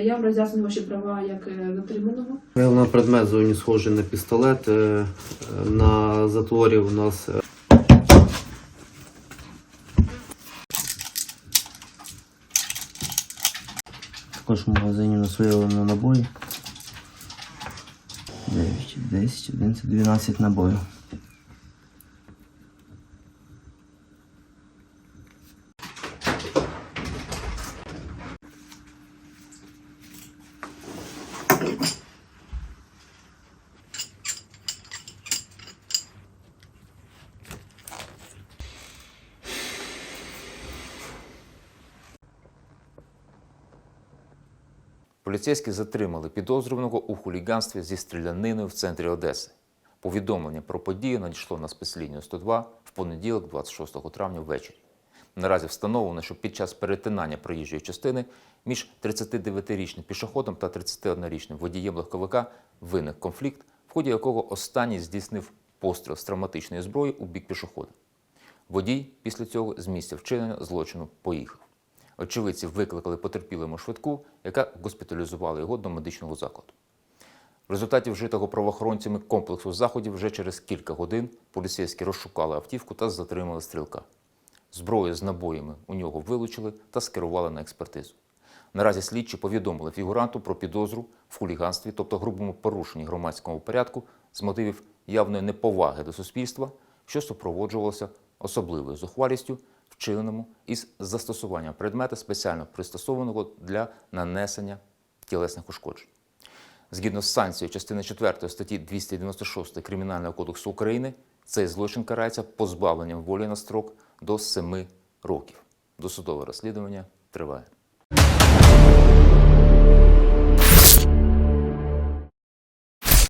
Е, Я вам роз'яснюю ваші права як е, затриманого. На предмет зовні схожий на пістолет. е, е, На затворі у нас е, також в магазині у нас виявлено набої. 9, 10, 11, 12 набоїв. Поліцейські затримали підозрюваного у хуліганстві зі стріляниною в центрі Одеси. Повідомлення про подію надійшло на спецлінію 102 в понеділок, 26 травня ввечері. Наразі встановлено, що під час перетинання проїжджої частини між 39-річним пішоходом та 31-річним водієм легковика виник конфлікт, в ході якого останній здійснив постріл з травматичної зброї у бік пішохода. Водій після цього з місця вчинення злочину поїхав. Очевидці викликали потерпілому швидку, яка госпіталізувала його до медичного закладу. В результаті вжитого правоохоронцями комплексу заходів вже через кілька годин поліцейські розшукали автівку та затримали стрілка. Зброю з набоями у нього вилучили та скерували на експертизу. Наразі слідчі повідомили фігуранту про підозру в хуліганстві, тобто грубому порушенні громадського порядку з мотивів явної неповаги до суспільства, що супроводжувалося особливою зухвалістю, вчиненому із застосуванням предмета спеціально пристосованого для нанесення тілесних ушкоджень. Згідно з санкцією частини 4 статті 296 Кримінального кодексу України, цей злочин карається позбавленням волі на строк до 7 років. Досудове розслідування триває.